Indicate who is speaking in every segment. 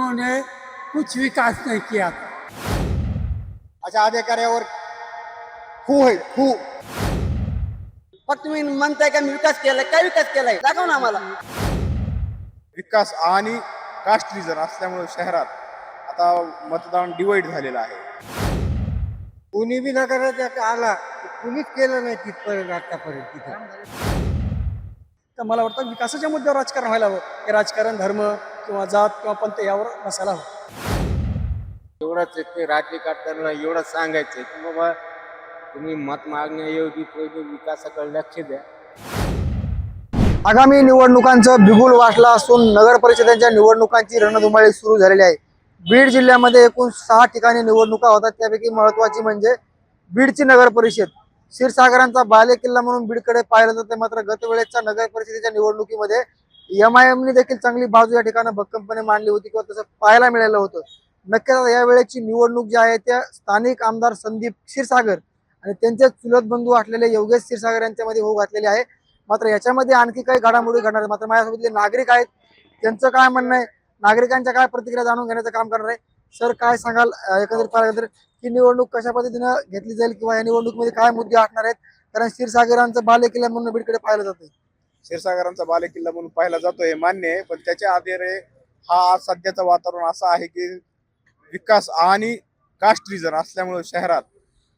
Speaker 1: उन्होंने कुछ विकास नहीं किया था।
Speaker 2: अशा अधिकाऱ्यावर खू आहे खू।
Speaker 3: फक्त तुम्ही म्हणताय का मी विकास केलाय काय विकास केलाय दाखव ना आम्हाला
Speaker 4: विकास आणि कास्ट रिजन असल्यामुळे शहरात आता मतदान डिवाइड झालेलं आहे.
Speaker 2: कुणी बी नगरात आला कुणीच केलं नाही तिथपर्यंत आतापर्यंत तिथं.
Speaker 5: तर मला वाटतं विकासाच्या मुद्द्यावर राजकारण व्हायला हवं. हे राजकारण धर्म किंवा जात किंवा पंथ यावर नसायला हवं.
Speaker 6: एवढंच ते राज्य करताना एवढंच सांगायचं की बाबा तुम्ही मत मागण्याऐवजी पहिले विकासाकडे लक्ष द्या.
Speaker 5: आगामी निवडणुकांचं बिगुल वाटला असून नगर परिषदेच्या निवडणुकांची रणधुमाळी सुरू झालेली आहे. बीड जिल्ह्यामध्ये एकूण सहा ठिकाणी निवडणुका होतात. त्यापैकी महत्वाची म्हणजे बीडची नगर परिषद. क्षीरसागरांचा बाले किल्ला म्हणून बीडकडे पाहिलं जाते. मात्र गतवेळेच्या नगर परिषदेच्या निवडणुकीमध्ये एम आय देखील चांगली बाजू या ठिकाणी भक्कमपणे मांडली होती किंवा तसं पाहायला मिळालं होतं. नक्कीच या वेळेची निवडणूक जी आहे त्या स्थानिक आमदार संदीप क्षीरसागर आणि त्यांचे चुलत बंधू असलेले योगेश क्षीरसागर यांच्यामध्ये होऊ घातलेले आहे. मात्र याच्यामध्ये आणखी काही घडामोडी घडणार मात्र माझ्यासोबत नागरिक आहेत त्यांचं काय म्हणणं आहे? नागरिकांच्या काय प्रतिक्रिया जाणून घेण्याचं काम करणार आहे? सर काय सांगाल? एकत्र एकंदरीत ही निवडणूक कशा पद्धतीनं घेतली जाईल किंवा या निवडणुकीमध्ये काय मुद्दे असणार आहेत? कारण क्षीरसागरांचं बाले म्हणून बीडकडे पाहिलं जातं
Speaker 4: क्षीरसागरांचा बालेकिल्ला म्हणून पाहिला जातो हे मान्य आहे. पण त्याच्या आधारे हा आज सध्याचं वातावरण असं आहे की विकास आणि कास्ट रिजन असल्यामुळे शहरात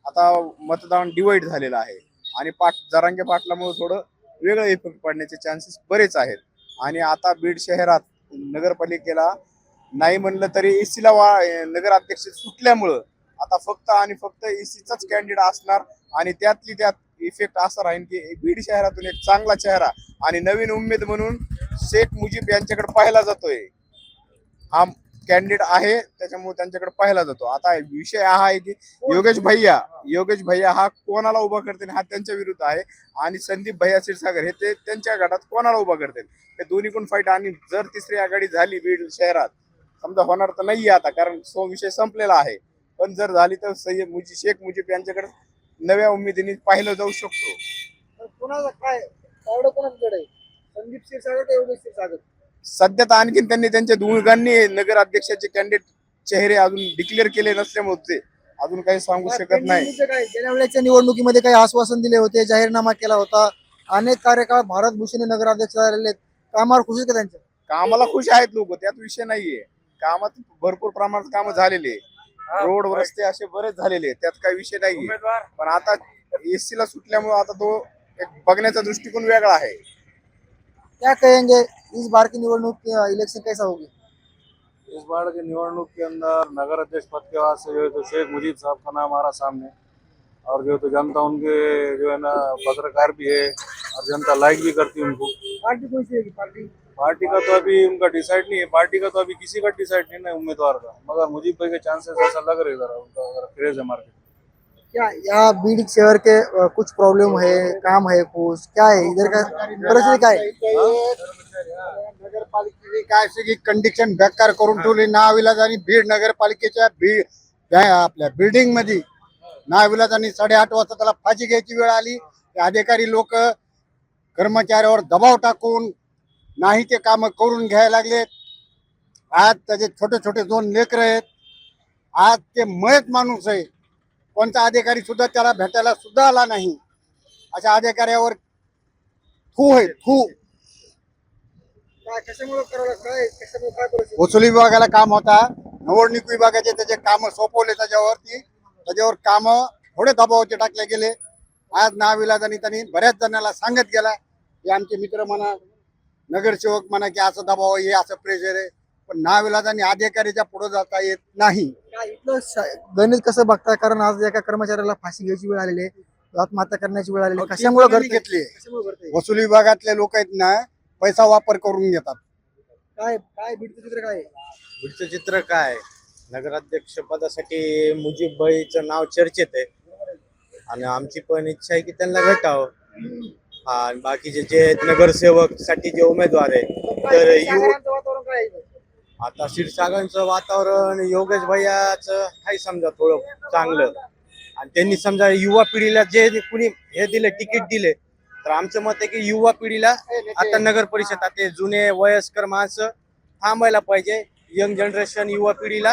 Speaker 4: आता मतदान डिवाईड झालेलं आहे. आणि पाट जरांगे पाटलामुळे थोडं वेगळं इफेक्ट पडण्याचे चान्सेस बरेच आहेत. आणि आता बीड शहरात नगरपालिकेला नाही म्हणलं तरी एसीला वा नगराध्यक्ष सुटल्यामुळं आता फक्त आणि फक्त एसीचाच कॅन्डिडेट असणार आणि त्यातली त्यात इफेक्ट असा राहील की बीड शहरातून एक चांगला चेहरा आणि नवीन उमेद म्हणून शेख मुजीब यांच्याकडे पाहिला जातोय. हा कॅन्डिडेट आहे त्याच्यामुळे त्यांच्याकडे पाहिला जातो. आता विषय हा आहे की योगेश भैया योगेश भैया हा कोणाला उभा करतील हा त्यांच्या विरुद्ध आहे आणि संदीप भैया क्षीरसागर हे ते त्यांच्या गटात कोणाला उभा करतील? हे दोन्हीकडून फाईट आणि जर तिसरी आघाडी झाली बीड शहरात समजा होणार तर नाहीये आता कारण तो विषय संपलेला आहे. पण जर झाली तर सय्यद मुजी शेख मुजीब यांच्याकडे नव्या उमेदीने पाहिलं जाऊ शकतो.
Speaker 5: कोणाला काय एवढं कोणाकडे? आहे संदीप क्षीरसागर का योगेश क्षीरसागर?
Speaker 4: सध्या तर आणखीन त्यांनी त्यांच्या दोघांनी नगर अध्यक्षाचे कॅन्डिडेट चेहरे अजून डिक्लेअर केले नसल्यामुळे ते अजून काही सांगू शकत नाही.
Speaker 5: गेल्या वेळेच्या निवडणुकीमध्ये काही आश्वासन दिले होते जाहीरनामा केला होता. अनेक कार्यकाळ भारत भूषण नगराध्यक्ष झालेले आहेत. कामावर खुशी का त्यांच्या?
Speaker 4: कामाला खुश आहेत लोक त्यात विषय नाहीये. कामात भरपूर प्रमाणात काम झालेले आहे. रोड रस्ते असे बरेच झालेले आहेत. त्यात काही विषय नाहीये. पण आता एसी ला सुटल्यामुळे आता तो एक बघण्याचा दृष्टिकोन वेगळा आहे.
Speaker 5: क्या कहेंगे इस बार की निवडणूक इलेक्शन कैसा होगी?
Speaker 7: इस बार की निवडणूक के अंदर नगर अध्यक्ष पद के वास्ते जो है तो शेख मुजीब साहब का नाम रहा सामने। और जो है तो जनता उनके जो है ना पत्रकार भी है और जनता लाइक भी करती है उनको।
Speaker 5: पार्टी कौन सी पार्टी?
Speaker 7: पार्टी का तो अभी उनका डिसाइड नहीं है। पार्टी का तो अभी किसी का डिसाइड नहीं है उम्मीदवार का। मगर मुजीब भाई के चांसेस ऐसा लग रहे जरा उनका क्रेज है मार्केट
Speaker 5: क्या यहाँ बीड शहर के कुछ प्रॉब्लम है काम है कुछ? क्या है? इधर का परिस्थिती काय?
Speaker 2: नगरपालिकेची काय सगळी कंडिशन बेकार करून ठेवली. नाविलाज आणि बीड नगरपालिकेच्या बीड आपल्या बिल्डिंगमध्ये नाविलाज आणि साडेआठ वाजता त्याला फाशी घ्यायची वेळ आली. ते अधिकारी लोक कर्मचाऱ्यावर दबाव टाकून नाही ते काम करून घ्यायला लागलेत. आज त्याचे छोटे छोटे दोन लेकर आहेत. आज ते मयत माणूस आहे. कोणता अधिकारी सुद्धा त्याला भेटायला सुद्धा आला नाही. अशा अधिकाऱ्यावर थू आहे थू. वसुली विभागाला काम होता. निवडणूक विभागाचे त्याचे काम सोपवले त्याच्यावरती. त्याच्यावर काम थोडे दबावाचे टाकले गेले. आज नाविलाजानी त्यांनी बऱ्याच जणांना सांगत गेला. की आमचे मित्र म्हणा नगरसेवक म्हणा की असं दबाव आहे असं प्रेशर आहे. पण नाविलाजानी अधिकारीच्या पुढे जाता येत नाही.
Speaker 5: गणित कसं बघताय? कारण आज एका कर्मचाऱ्याला फाशी घ्यायची वेळ आलेली आहे. आत्महत्या करण्याची वेळ आलेली आहे. कशामुळे घडतंय?
Speaker 2: घेतली? वसुली विभागातले लोक आहेत ना पैसा वापर करून घेतात.
Speaker 5: काय काय बीडचं चित्र काय आहे?
Speaker 6: पुढचं चित्र काय? नगराध्यक्ष पदासाठी मुजीब भाईचं नाव चर्चेत आहे. आणि आमची पण इच्छा आहे की त्यांना भेटावं. हा आणि बाकीचे जे नगरसेवकसाठी जे उमेदवार आहे तर यु? आता क्षीरसागरचं वातावरण योगेश भैयाचं आहे समजा थोडं चांगलं. आणि त्यांनी समजा युवा पिढीला जे कुणी हे दिले तिकीट दिले तर आमचं मत आहे की युवा पिढीला आता नगर परिषद आता जुने वयस्कर माणसं थांबायला पाहिजे. यंग जनरेशन युवा पिढीला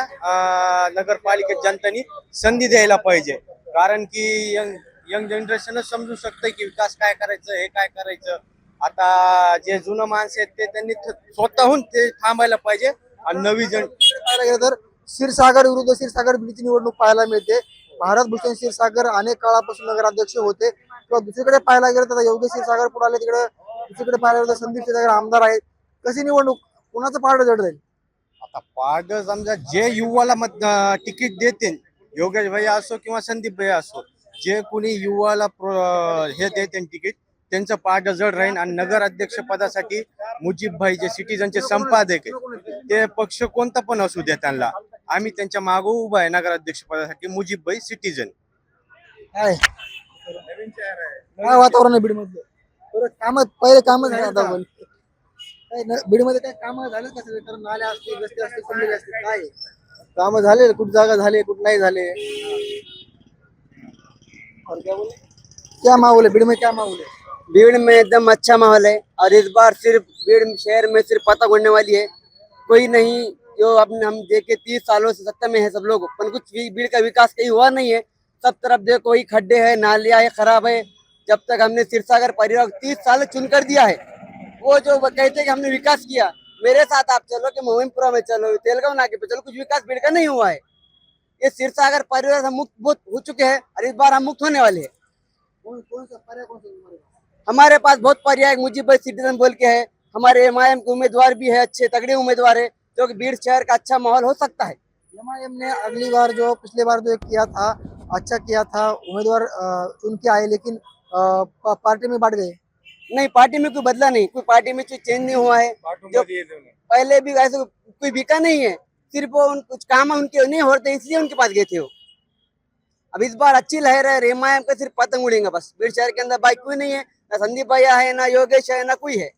Speaker 6: नगरपालिकेत जनतेने संधी द्यायला पाहिजे. कारण की यंग यंग जनरेशनच समजू शकतं की विकास काय करायचं हे काय करायचं. आता जे जुनं माणसं आहेत ते त्यांनी स्वतःहून ते थांबायला पाहिजे. आणि नवी जन
Speaker 5: पाहायला गेलं तर क्षीरसागर विरुद्ध क्षीरसागर बीडची निवडणूक पाहायला मिळते. भारत भूषण क्षीरसागर अनेक काळापासून नगराध्यक्ष होते. किंवा दुसरीकडे पाहायला गेलं तर योगेश क्षीरसागर पुढे आले तिकडे दुसरीकडे पाहायला गेलं तर संदीप क्षीरसागर आमदार आहेत. कशी निवडणूक? कुणाचं पारड जड जाईल?
Speaker 6: आता पारड समजा जे युवाला मत तिकीट देतील योगेश भैया असो किंवा संदीप भैया असो जे कोणी युवाला हे देते तिकीट त्यांचं पाठ जड राहील आणि नगर अध्यक्ष पदासाठी मुजीब भाई जे सिटीजनचे संपादक आहे ते पक्ष कोणता पण असू दे त्यांना. आम्ही त्यांच्या मागं उभा आहे नगराध्यक्ष पदासाठी मुजीब भाई सिटीजन
Speaker 5: काय? काय वातावरण आहे बीडमधलं? बरं काम पहिले काम झाले आता पण काय मध्ये काय काम झालं का सगळे? कारण नाल्या असतील रस्ते असतील काय? काम झाले कुठ जागा झाले कुठं नाही झाले. और क्या बोले क्या माहौल है? भीड़ में क्या माहौल है?
Speaker 3: भीड़ में एकदम अच्छा माहौल है और इस बार सिर्फ़ भीड़ शहर में सिर्फ़ पतंग उड़ने वाली है। कोई नहीं, जो अपने हम देखे तीस सालों से सत्ता में है सब लोग पर कुछ भी भीड़ का विकास कहीं हुआ नहीं है। सब तरफ़ देखो, वही खड्डे है नालिया है खराब है। जब तक हमने सिरसागर परिवार तीस साल चुन कर दिया है, वो जो कहते हैं कि हमने विकास किया, मेरे साथ आप चलो कि मोहिमपुरा में चलो, तेलगांव नाके पे चलो, कुछ विकास, भीड़ का नहीं हुआ है। ये सिरसागर परिवार हम मुक्त बहुत हो चुके हैं और इस बार हम मुक्त होने वाले हैं।
Speaker 5: कौन कौन सा पर्याय कौन सा
Speaker 3: हमारे पास बहुत पर्याय मुझे भाई सिटीजन बोल के है। हमारे एम आई एम के उम्मीदवार भी है अच्छे तगड़े उम्मीदवार है जो कि बीड़ शहर का अच्छा माहौल हो सकता है।
Speaker 5: एम आई एम ने अगली बार जो पिछले बार जो किया था अच्छा किया था उम्मीदवार चुन के आए लेकिन पार्टी में बांट गए।
Speaker 3: नहीं पार्टी में कोई बदला नहीं कोई पार्टी में कोई चेंज नहीं हुआ है। जो पहले भी ऐसे कोई बिका नहीं है। सिर्फ़ वो उन, कुछ काम उनके नहीं होते इसलिए उनके पास गए थे वो। अब इस बार अच्छी लहर है रेमायम का सिर्फ़ पतंग उड़ेंगे बस। बीड़ शहर के अंदर बाइक कोई नहीं है ना संदीप भैया है ना योगेश है ना कोई है।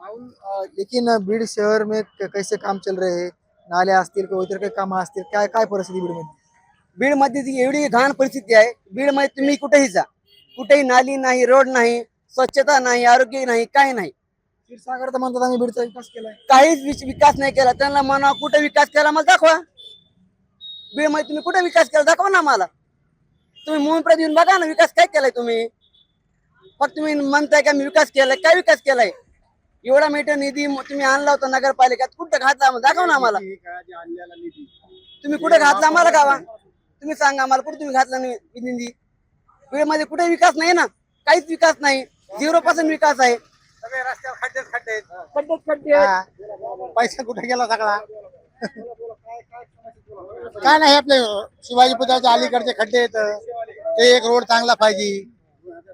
Speaker 5: लेकिन बीड शहर में कैसे काम चल रहे हैं? नाले असतील किंवा इतर काही कामं असतील काय काय परिस्थिती बीड मध्ये
Speaker 3: बीड मध्ये ती एवढी घाण परिस्थिती आहे बीड मध्ये तुम्ही कुठेही जा कुठेही नाली नाही रोड नाही स्वच्छता नाही आरोग्य नाही काही नाही.
Speaker 5: क्षीरसागर तर म्हणतात आम्ही बीडचा विकास केलाय.
Speaker 3: काहीच विच- विकास नाही केला. त्यांना म्हणा कुठे विकास केला मला दाखवा. बीडमध्ये तुम्ही कुठे विकास केला दाखवा ना मला. तुम्ही मोहन येऊन बघा ना विकास काय केलाय तुम्ही. फक्त तुम्ही म्हणताय का मी विकास केलाय काय विकास केलाय? एवढा मोठा निधी म- तुम्ही आणला होता नगरपालिकेत कुठं घातला दाखवा ना आम्हाला. तुम्ही कुठे घातला आम्हाला गावा? तुम्ही सांगा आम्हाला कुठे तुम्ही घातला नाही निधी? मध्ये कुठे विकास नाही ना. काहीच विकास नाही. झिरो पर्सेंट विकास आहे.
Speaker 8: सगळे रस्त्यावर खड्डेच खड्डे आहेत.
Speaker 3: खड्डेच खड्डे आहेत.
Speaker 8: हा. पैसा कुठे गेला सगळा? काय नाही आपले शिवाजी पुतळ्याच्या अलीकडचे खड्डे आहेत. ते एक रोड चांगला पाहिजे.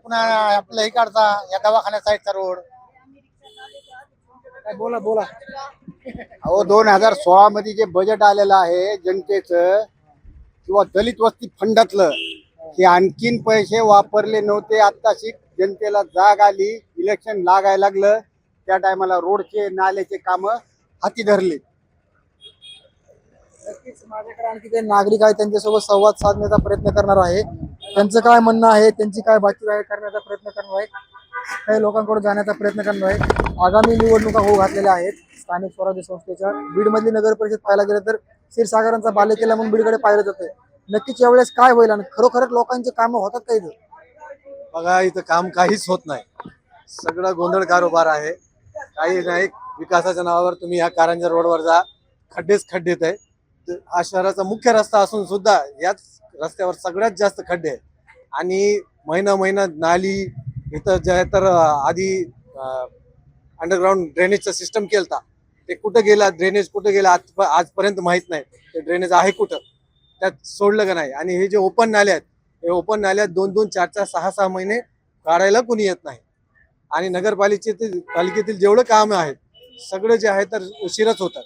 Speaker 8: पुन्हा आपलं हे काढता या दवाखान्या साईडचा रोड.
Speaker 5: काय बोला बोला.
Speaker 8: अहो दोन हजार सोळा मध्ये जे बजेट आलेलं आहे जनतेचं किंवा दलित वस्ती फंडातलं हे आणखीन पैसे वापरले नव्हते. आत्ताशी जनतेला जाग आली. इलेक्शन लागायला लागलं. त्या टायमाला रोडचे नाल्याचे काम हाती धरले.
Speaker 5: नक्कीच माझ्याकडे आणखी काही नागरिक आहेत त्यांच्यासोबत संवाद साधण्याचा प्रयत्न करणार आहे. त्यांचं काय म्हणणं आहे त्यांची काय बाकी आहे करण्याचा प्रयत्न करणार आहे काही लोकांकडे जाण्याचा प्रयत्न करणार आहे आगामी निवडणुका होऊ घातलेल्या आहेत. स्थानिक स्वराज्य संस्थेच्या बीडमधली नगर परिषद पाहायला गेलं तर क्षीरसागरांचा बालेकिल्ला म्हणून बीडकडे पाहिलं जातं नक्कीच यावेळेस काय होईल आणि खरोखरच लोकांचे कामं होतात का इथं?
Speaker 9: बघा इथं काम काहीच होत नाही. सगळं गोंधळ कारोबार आहे काही नाही विकासाच्या नावावर तुम्ही या कारंजा रोडवर जा. खड्डेच खड्डेत आहे हा शहराचा मुख्य रस्ता असून सुद्धा याच रस्त्यावर सगळ्यात जास्त खड्डे आहेत. आणि महिना महिना नाली इथं जे तर आधी अंडरग्राऊंड ड्रेनेजचं सिस्टम केलता. ते कुठं गेला ड्रेनेज कुठं गेला आज आजपर्यंत माहीत नाही. ते ड्रेनेज आहे कुठं? त्यात सोडलं का नाही? आणि हे जे ओपन नाले आहेत हे ओपन नाल्यात दोन दोन चार चार सहा सहा महिने काढायला कुणी येत नाही. आणि नगरपालिकेतील पालिकेतील जेवढं काम आहेत सगळं जे आहे तर उशिराच होतात.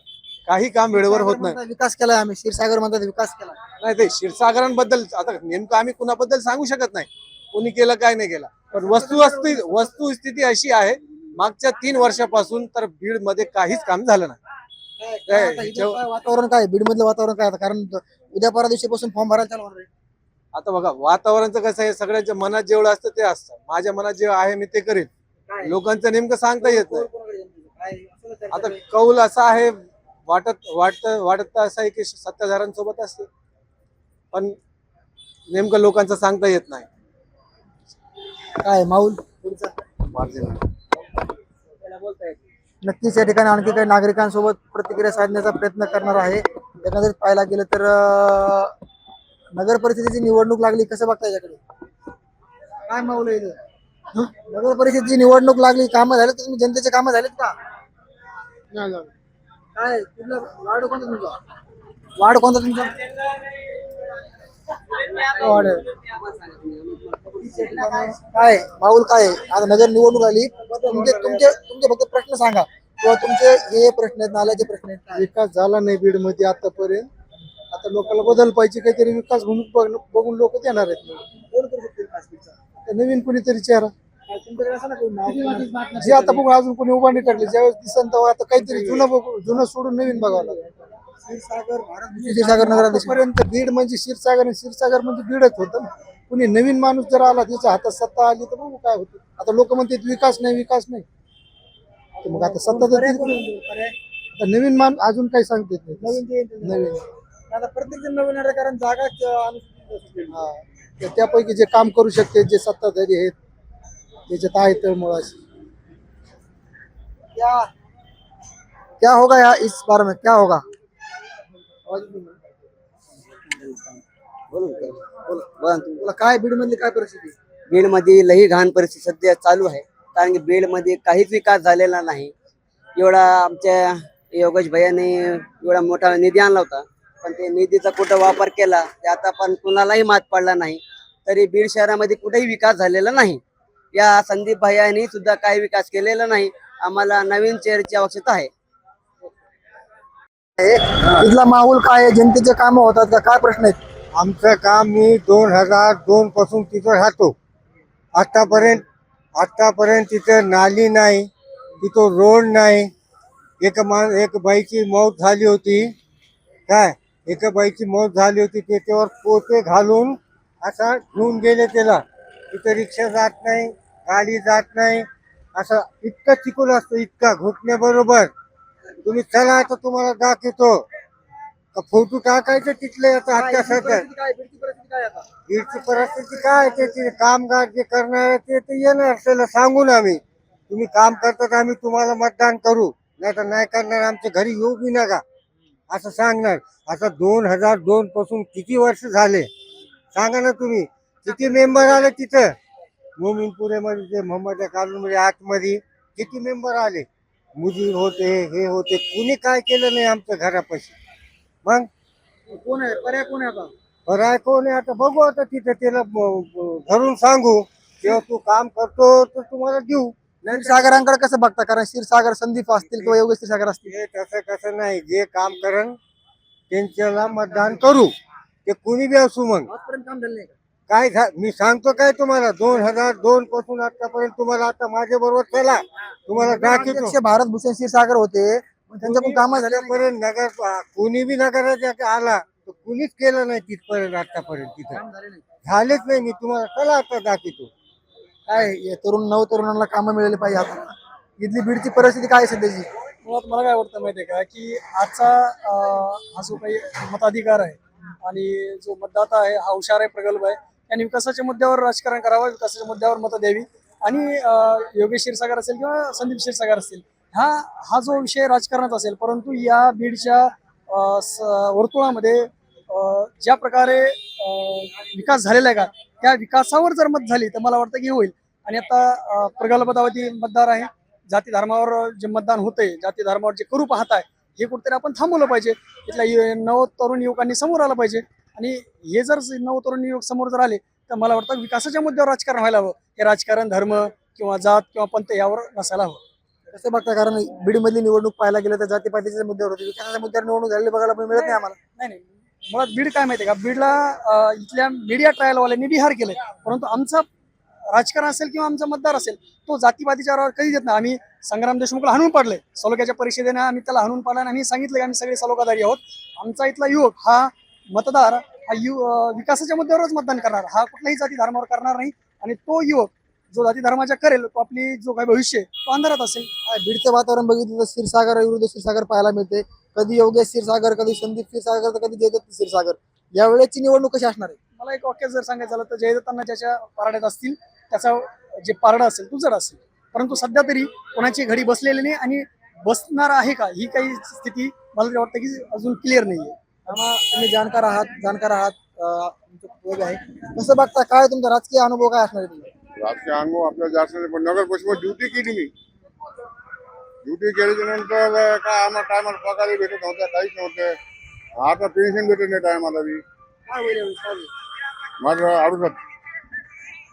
Speaker 9: काही काम वेळेवर होत नाही.
Speaker 5: विकास केलाय आम्ही क्षीरसागर म्हणतात विकास केला
Speaker 9: नाही ते क्षीरसागरांबद्दल आता नेमकं आम्ही कुणाबद्दल सांगू शकत नाही. कोणी केलं काय नाही केलं. पण वस्तुस्थिती वस्तुस्थिती अशी आहे मागच्या तीन वर्षापासून तर बीडमध्ये काहीच काम झालं नाही.
Speaker 5: वातावरण काय बीड मधलं वातावरण काय? आता? कारण उद्या परवा दिवशीपासून फॉर्म भरायला चालू.
Speaker 9: आता बघा वातावरणचं कसं आहे सगळ्यांच्या मनात जेवढं असतं ते असतं. माझ्या मनात जे आहे मी ते करेन? लोकांचं नेमकं सांगता येत नाही. आता कौल असा आहे वाटत वाटत वाटत तर असं आहे की सत्ताधाऱ्यांसोबत असते पण नेमकं लोकांचं सांगता येत नाही.
Speaker 5: काय माऊल? पुढचा? नक्कीच या ठिकाणी आणखी काही नागरिकांसोबत प्रतिक्रिया साधण्याचा प्रयत्न करणार आहे. एकंदरीत पाहायला गेलं तर नगर परिषदेची निवडणूक लागली. कसं बघता याच्याकडे काय माऊल आहे? नगर परिषदेची निवडणूक लागली कामं झाले तुम्ही जनतेचे कामं झालेत का नाही झाले. काय कुठला वार्ड कोणता तुमचा वार्ड कोणता तुमचा वार्ड आहे. काय माऊल काय आहे? आता नगर निवडणूक आली तुमचे तुमचे तुमचे फक्त प्रश्न सांगा किंवा तुमचे हे प्रश्न आहेत नाल्याचे प्रश्न आहेत काय?
Speaker 8: विकास झाला नाही बीडमध्ये आतापर्यंत आता लोकांना बदल पाहिजे काहीतरी विकास म्हणून बघ- बघून लोक देणार आहेत
Speaker 5: कोण करू शकतो विकास तुमचा?
Speaker 8: नवीन कुणीतरी चेहरा? जे आता बघू अजून कोणी उभा नाही टाकले ज्यावेळेस दिसन तेव्हा आता काहीतरी जुनं बघू जुनं सोडून नवीन बघावं लागेल
Speaker 5: क्षीरसागर नगराध्यक्ष
Speaker 8: बीड म्हणजे क्षीरसागर आणि क्षीरसागर म्हणजे बीडच होतं ना कुणी नवीन माणूस जर आला त्याच्या हातात सत्ता आली तर बघू काय होतं आता लोक म्हणतात विकास नाही विकास नाही तर मग आता सत्ता तर? आता नवीन मान अजून काही सांगते
Speaker 5: नवीन.
Speaker 8: नवीन
Speaker 5: आता प्रत्येक जण नवीन कारण जागा
Speaker 8: हा. तर त्यापैकी जे काम करू शकते जे सत्ताधारी आहेत त्याच्यात आहे तळमळ अशी
Speaker 5: क्या क्या होगा यार इस बार में? क्या होगा? काय बीड मधली काय परिस्थिती?
Speaker 3: बीडमध्ये लई घाण परिस्थिती सध्या चालू आहे. कारण की बीडमध्ये काहीच विकास झालेला नाही. एवढा आमच्या योगेश भैयाने एवढा मोठा निधी आणला होता. पण ते निधीचा कुठं वापर केला ते आता पण कुणालाही मात पडला नाही. तरी बीड शहरामध्ये कुठेही विकास झालेला नाही. या संदीप भैयानी सुद्धा काही विकास केलेला नाही. आम्हाला नवीन चेअरची आवश्यकता आहे.
Speaker 5: इथला माहोल काय आहे? जनतेचे काम होतात का? काय प्रश्न आहेत?
Speaker 8: आमचं काम मी दोन हजार दोन पासून तिथं राहतो. आतापर्यंत आतापर्यंत तिथं नाली नाही तिथं रोड नाही. एक मा एक बाईची मौत झाली होती. काय? एका बाईची मौत झाली होती त्याच्यावर पोते घालून असा घेऊन गेले त्याला. तिथं रिक्षा जात नाही गाडी जात नाही. असं इतकं चिकून असतं इतका घुटण्याबरोबर. तुम्ही चला आता तुम्हाला दाखवतो. का फोटो टाकायचं तिथले आता
Speaker 5: काय बीडची परिस्थिती काय
Speaker 8: ते कामगार जे करणार ते ते येणार त्याला सांगून आम्ही. तुम्ही काम करतात आम्ही तुम्हाला मतदान करू. नाही तर नाही करणार आमच्या घरी येऊ बी नका. असं सांगणार. आता दोन हजार दोन पासून किती वर्ष झाले? सांगा ना तुम्ही किती मेंबर आले तिथं? मोमीनपुरेमध्ये ते मोहम्मद कॉलनीमध्ये आतमध्ये किती मेंबर आले? मुजीर होते हे होते कुणी काय केलं नाही आमच्या घरापाशी? मग?
Speaker 5: कोण आहे? पर्याय कोण आहे
Speaker 8: पर्याय कोण आहे? आता बघू आता तिथं त्याला धरून सांगू. किंवा तू काम करतो तर तुम्हाला देऊ.
Speaker 5: क्षीरसागरांकडे कसं बघता? कारण क्षीरसागर संदीप असतील किंवा योगेश क्षीरसागर असतील.
Speaker 8: हे तसं कसं नाही. जे काम करण त्यांच्याला मतदान करू. ते कुणी बी असू मग.
Speaker 5: आजपर्यंत काम झालं नाही का?
Speaker 8: काय झा मी सांगतो काय तुम्हाला दोन हजार दोन पासून आतापर्यंत तुम्हाला आता माझ्या बरोबर चला. तुम्हाला दाखवतो.
Speaker 5: अध्यक्ष भारत भूषण क्षीरसागर होते. पण त्यांच्याकडून कामं झाले नाही.
Speaker 8: आतापर्यंत नगर कुणी बी नगरात आला तर कुणीच केलं नाही तिथपर्यंत आतापर्यंत तिथं.
Speaker 5: काम झाले नाही.
Speaker 8: झालेच नाही. मी तुम्हाला चला आता दाखवतो.
Speaker 5: काय या तरुण नव तरुणांना कामं मिळाली पाहिजे आता? इथली बीडची परिस्थिती काय आहे सध्याची?
Speaker 10: मुळात मला काय वाटतं माहितीये का की आजचा अं, हा जो काही मताधिकार आहे आणि जो मतदाता आहे हा हुशार आहे प्रगल्भ आहे. त्यांनी विकासाच्या मुद्द्यावर राजकारण करावं विकासाच्या मुद्द्यावर मतं द्यावी. आणि योगेश क्षीरसागर असेल किंवा संदीप क्षीरसागर असतील हा हा जो विषय राजकारणाचा असेल परंतु या बीडच्या वर्तुळामध्ये ज्या प्रकारे विकास झालेला आहे का त्या विकासावर जर मत झाली तर मला वाटतं की होईल. आणि आता अं, प्रगल्भतावती मतदार आहे. जाती धर्मावर जे मतदान होते जाती धर्मावर जे करू पाहत आहे हे कुठेतरी आपण थांबवलं पाहिजे. इथल्या नव तरुण युवकांनी समोर आलं पाहिजे. आणि हे जर नव तरुण युवक समोर जर आले तर मला वाटतं विकासाच्या मुद्द्यावर राजकारण व्हायला हवं. हे राजकारण धर्म किंवा जात किंवा पंथ यावर नसायला हवं.
Speaker 5: कसं बघता कारण बीड मधली निवडणूक पाहायला गेलं तर जातीपातीच्या मुद्द्यावर होती. विकासाच्या मुद्द्यावर निवडणूक झालेली बघायला पण मिळत नाही आम्हाला.
Speaker 10: नाही नाही. मुळात बीड काय माहितीये का? बीडला इथल्या मीडिया ट्रायलवाल्यांनी बिहार केलंय. परंतु आमचं राजकारण असेल किंवा आमचा मतदार असेल तो जातीपातीच्या आधारावर कधी देत नाही. आम्ही संग्राम देशमुखला हाणून पाडले. सलोख्याच्या परिषदेने आम्ही त्याला हाणून पाडलं आणि सांगितलं की आम्ही सगळे सलोखादारी आहोत. आमचा इथला युवक हा मतदार हा यु विकासाच्या मुद्द्यावरच मतदान करणार. हा कुठल्याही जाती धर्मावर करणार नाही आणि तो युवक जो जाती धर्माच्या करेल तो आपली जो काही भविष्य तो अंधारात असेल.
Speaker 5: बीडचं वातावरण बघितलं तर क्षीरसागर विरुद्ध क्षीरसागर पाहायला मिळते. कधी योगेश क्षीरसागर कधी संदीप क्षीरसागर तर कधी जयदत्त क्षीरसागर. यावेळेची निवडणूक कशी असणार आहे?
Speaker 10: मला एक वाक्य जर सांगायचं झालं तर जयदत्तांना ज्याच्या पारड्यात असतील त्याचा जे पारडं असेल तो जड असेल. परंतु सध्या तरी कोणाची घडी बसलेली नाही आणि बसणार आहे का? ही काही स्थिती मला तरी वाटतं की अजून क्लिअर नाहीये.
Speaker 5: त्यामुळे तुम्ही जाणकार आहात जाणकार आहात आहे. कसं बघता काय तुमचा राजकीय अनुभव काय असणार आहे तुमचा?
Speaker 11: राजकीय अनुभव आपल्याला जास्त नाही पण नगर परिषद ड्युटी केली मी. ड्युटी केल्याच्यानंतर काय आम्हाला टायमाला पगारही भेटत नव्हता काहीच नव्हतं. आता पेन्शन भेटत नाही टायमाला बी.
Speaker 5: काय होईल यावेळी? काय होईल?
Speaker 11: माझं आडूसात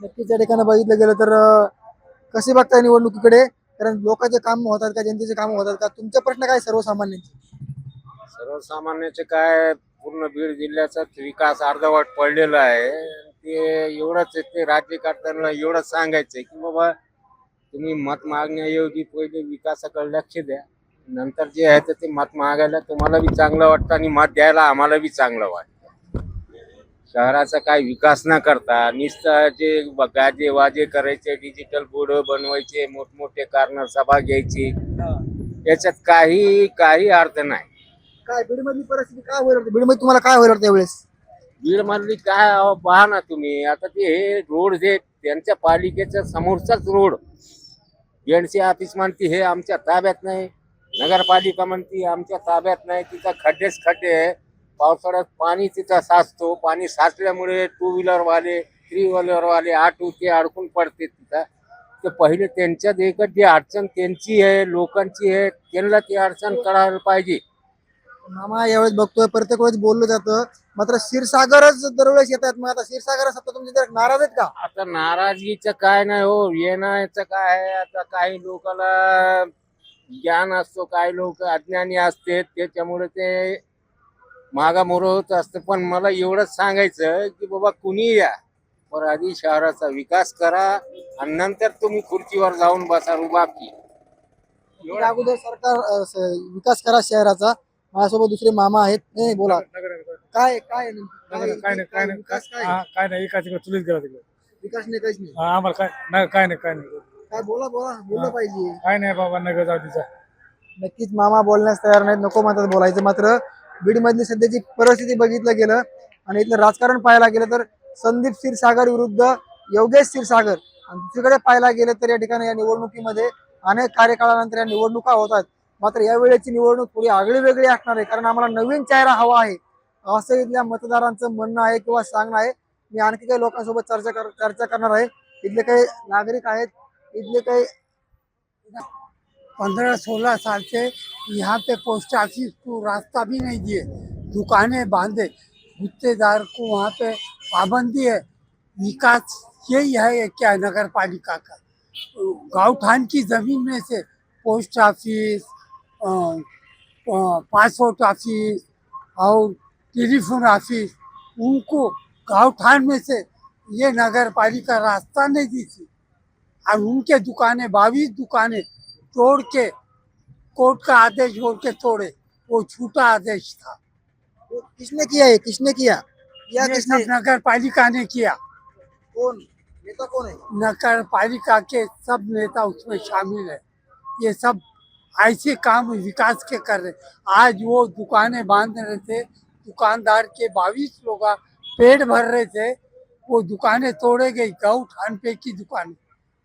Speaker 5: नक्कीच या ठिकाणी बघितलं गेलं तर अं, कसे बघताय निवडणुकीकडे? कारण लोकांचे काम होतात का जनतेचे काम होतात का? तुमचे प्रश्न काय सर्वसामान्यांचे?
Speaker 12: सर्वसामान्याचे काय पूर्ण बीड जिल्ह्याचा विकास अर्धवट पडलेला आहे. ते एवढंच ते ते राज्यकर्त्यांना एवढंच सांगायचंय की बाबा तुम्ही मत मागण्याऐवजी पहिले विकासाकडे लक्ष द्या. नंतर जे आहे तर ते मत मागायला तुम्हाला बी चांगलं वाटतं आणि मत द्यायला आम्हाला बी चांगलं वाटतं. शहराचा काय विकास न करता नुसतं जे गाजे वाजे करायचे डिजिटल बोर्ड बनवायचे मोठमोठे कारण सभा घ्यायची याच्यात काही काही अर्थ नाही.
Speaker 5: काय बीडमधली परिस्थिती काय होईल वाटतं? बीडमध्ये तुम्हाला काय होईल वाटतं यावेळेस?
Speaker 12: बीड मधली काय अहो, पहा ना तुम्ही. आता ते हे रोड जे त्यांच्या पालिकेच्या समोरचाच रोड. एनसी ऑफिस म्हणते हे आमच्या ताब्यात नाही. नगरपालिका म्हणते आमच्या ताब्यात नाही. तिथं खड्डेच खड्डे आहे. पावसाळ्यात पाणी तिथं साचतो. पाणी साचल्यामुळे टू व्हीलर वाले थ्री व्हीलर वाले ऑटो ते अडकून पडते तिथं. तर पहिले त्यांच्यात एकच जी अडचण त्यांची आहे लोकांची आहे त्यांना ती अडचण कळायला पाहिजे.
Speaker 5: मामा यावेळेस बघतोय प्रत्येक वेळेस बोललं जातं. मात्र क्षीरसागरच दरवेळेस येतात. मग आता क्षीरसागर सत्ता तुमचे जरा नाराज आहेत का?
Speaker 12: आता नाराजगीचं काय नाही हो. येण्याचं काय आहे? आता काही लोकांना ज्ञान असतो काही लोक अज्ञानी असते त्याच्यामुळे ते मागामोर होत असतं पण मला एवढंच सांगायचं की बाबा कुणी या. पण आधी शहराचा विकास करा आणि नंतर तुम्ही खुर्चीवर जाऊन बसा रुबाबकी
Speaker 5: या अगोदर सरकार अं, स- विकास करा शहराचा. माझ्यासोबत दुसरे मामा आहेत. नाही बोला. काय काय?
Speaker 7: काय नाही काय नाही काय नाही.
Speaker 5: विकास काय
Speaker 7: हा, काय नाही एका तिकडे चुलीच गेला तिकडे.
Speaker 5: विकास नाही काहीच नाही.
Speaker 7: हा, आम्हाला काय नाही काय नाही काय नाही.
Speaker 5: काय बोला बोला बोललं. पाहिजे.
Speaker 7: काय नाही बाबा नगर जाऊ तिचा
Speaker 5: नक्कीच मामा बोलण्यास तयार नाहीत नको म्हणतात बोलायचं मात्र. बीडमधली सध्याची परिस्थिती बघितलं गेलं आणि इथलं राजकारण पाहायला गेलं तर संदीप क्षीरसागर विरुद्ध योगेश क्षीरसागर. आणि दुसरीकडे पाहायला गेलं तर या ठिकाणी या निवडणुकीमध्ये अनेक कार्यकाळानंतर या निवडणुका होतात. मात्र या वेळेची निवडणूक थोडी आगळी वेगळी असणार आहे. कारण आम्हाला नवीन चेहरा हवा आहे. असं इथल्या मतदारांचं म्हणणं आहे किंवा सांगणं आहे. मी आणखी काही लोकांसोबत चर्चा कर चर्चा करणार आहे. इथले काही नागरिक आहेत. इथले काही
Speaker 1: पंद्रह सोलह साल से यहाँ पे पोस्ट ऑफ़िस को रास्ता भी नहीं दिए, दुकानें बांधे, गुत्तेदार को वहाँ पे पाबंदी है विकास यही है क्या नगर पालिका का। गाँव की ज़मीन में से पोस्ट ऑफ़िस पासपोर्ट ऑफ़िस और टेलीफोन ऑफ़िस उनको गाँव में से ये नगर पालिका रास्ता नहीं दी थी। और उनके दुकानें बाईस दुकानें तोड़ के कोर्ट का आदेश बोल के तोड़े। वो झूठा आदेश था।
Speaker 5: वो किसने किया है किसने किया? या किसने?
Speaker 1: नगर पालिका ने किया।
Speaker 5: कौन? नेता कौन है?
Speaker 1: नगर पालिका के सब नेता उसमें शामिल है। ये सब ऐसे काम विकास के कर रहे आज वो दुकानें बाँध रहे थे। दुकानदार के बाईस लोग पेट भर रहे थे। वो दुकानें तोड़े गई गौ ठान पे की दुकान।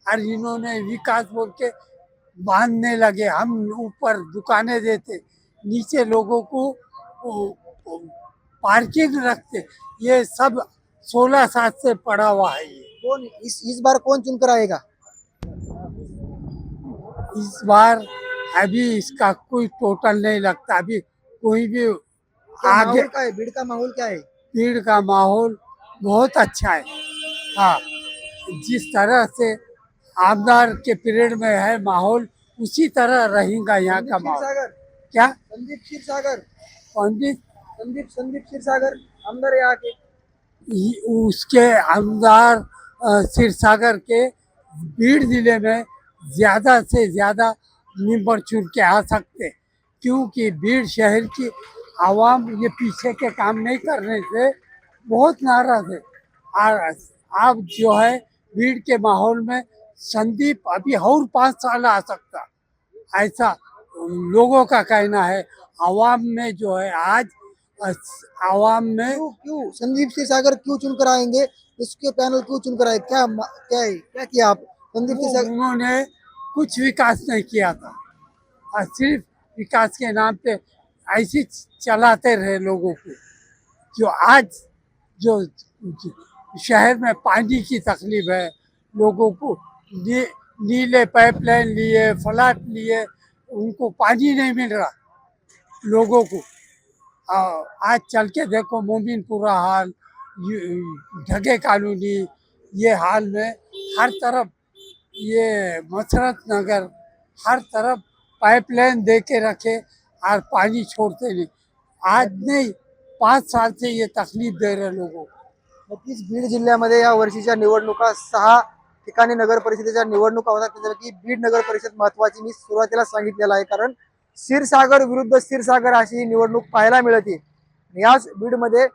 Speaker 1: और इन्होंने विकास बोल के बांधने लगे हम ऊपर दुकानें देते नीचे लोगों को पार्किंग रखते। ये सब सोलह साल से पड़ा हुआ है ये।
Speaker 5: कौन इस इस बार कौन चुनकर आएगा?
Speaker 1: इस बार अभी इसका कोई टोटल नहीं लगता। अभी कोई भी आगे
Speaker 5: क्या है? भीड़ का माहौल क्या है?
Speaker 1: भीड़ का माहौल बहुत अच्छा है। हाँ जिस तरह से आमदार के पीरियड में है माहौल उसी तरह रहेगा यहाँ का माहौल। क्या?
Speaker 5: संदीप क्षीरसागर।
Speaker 1: पंडित?
Speaker 5: संदीप संदीप क्षीरसागर अंदर यहाँ के।
Speaker 1: उसके आमदार अ, सिरसागर के बीड़ ज़िले में ज़्यादा से ज़्यादा मेंबर चुन के आ सकते क्योंकि बीड़ शहर की आवाम ये पीछे के काम नहीं करने से बहुत नाराज़ है। और अब जो है भीड़ के माहौल में संदीप अभी और पाँच साल आ सकता। ऐसा लोगों का कहना है आवाम में जो है आज आवाम में
Speaker 5: क्यों क्यों? संदीप सिंह सागर क्यों चुनकर आएँगे? इसके पैनल क्यों चुनकर आए? क्या क्या है? क्या किया आप? संदीप सिंह सागर
Speaker 1: उन्होंने कुछ विकास नहीं किया था। और सिर्फ़ विकास के नाम पे ऐसे चलाते रहे लोगों को जो आज जो शहर में पानी की तकलीफ़ है लोगों को नीले पाइपलाइन लिए, फ्लैट लिए, उनको पानी नहीं मिल रहा लोगों को। आज चल के देखो मोमिनपुरा हाल ढगे कॉलोनी, ये हाल में हर तरफ़ ये मसरत नगर, हर तरफ़ पाइपलाइन दे के रखे और पानी छोड़ते नहीं। आज नहीं, पाँच साल से ये तकलीफ़ दे रहे लोगों को।
Speaker 5: बीड जिल्ह्यामध्ये या वर्षीच्या निवडणुका सहा ठिकाणी नगर परिषदेच्या निवडणुका होतात त्याच्यापैकी बीड नगर परिषद महत्वाची मी सुरुवातीला सांगितलेलं आहे. कारण क्षीरसागर विरुद्ध क्षीरसागर अशी ही निवडणूक पाहायला मिळते. याच बीडमध्ये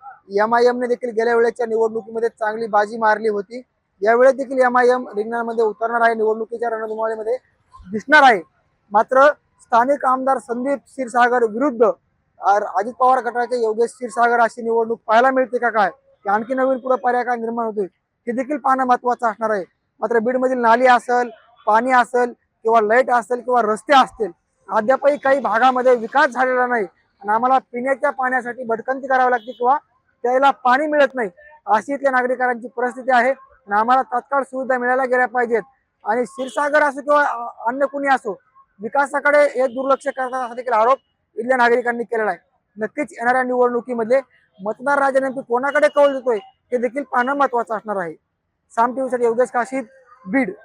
Speaker 5: एम आय एमने देखील गेल्या वेळेच्या निवडणुकीमध्ये चांगली बाजी मारली होती. यावेळेस देखील एम आय एम रिंगणामध्ये उतरणार आहे. निवडणुकीच्या रणधुमाळीमध्ये दिसणार आहे. मात्र स्थानिक आमदार संदीप क्षीरसागर विरुद्ध अजित पवार गटाचे योगेश क्षीरसागर अशी निवडणूक पाहायला मिळते का काय? की आणखी नवीन पुढे पर्याय काय निर्माण होतोय? हे देखील पाहणं महत्वाचं असणार आहे. मात्र बीडमधील नाली असेल पाणी असेल किंवा लाइट असेल किंवा रस्ते असतील अद्यापही काही भागामध्ये विकास झालेला नाही. आणि आम्हाला पिण्याच्या पाण्यासाठी भटकंती करावी लागते किंवा त्याला पाणी मिळत नाही अशी इथल्या नागरिकांची परिस्थिती आहे. आणि आम्हाला तात्काळ सुविधा मिळायला गेल्या पाहिजेत. आणि क्षीरसागर असो किंवा अन्य कुणी असो विकासाकडे हे दुर्लक्ष करतात असा देखील आरोप इथल्या नागरिकांनी केलेला आहे. नक्कीच येणाऱ्या निवडणुकीमध्ये मतदार राजा नेमकी कोणाकडे कौल देतोय हे देखील पाहणं महत्वाचं असणार आहे. साम टीव्हीसाठी योगेश काशीद बीड.